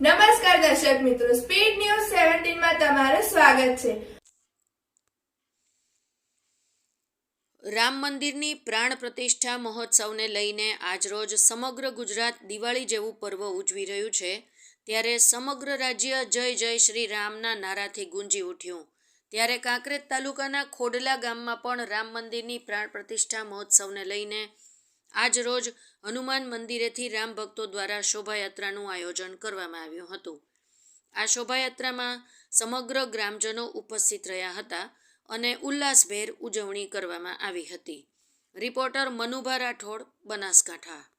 નમસ્કાર દર્શક મિત્રો સ્પીડ ન્યૂઝ સેવન્ટીનમાં તમારું સ્વાગત છે. રામ મંદિરની પ્રાણ પ્રતિષ્ઠા મહોત્સવને લઈને આજરોજ સમગ્ર ગુજરાત દિવાળી જેવું પર્વ ઉજવી રહ્યું છે. ત્યારે સમગ્ર રાજ્ય જય જય શ્રી રામના નારાથી ગુંજી ઉઠ્યું. ત્યારે કાંકરેજ તાલુકાના ખોડલા ગામમાં પણ રામ મંદિરની પ્રાણ પ્રતિષ્ઠા મહોત્સવને લઈને આજરોજ હનુમાન મંદિરેથી રામ ભક્તો દ્વારા શોભાયાત્રાનું આયોજન કરવામાં આવ્યું હતું. આ શોભાયાત્રામાં સમગ્ર ગ્રામજનો ઉપસ્થિત રહ્યા હતા અને ઉલ્લાસભેર ઉજવણી કરવામાં આવી હતી. રિપોર્ટર મનુભા રાઠોડ, બનાસકાંઠા.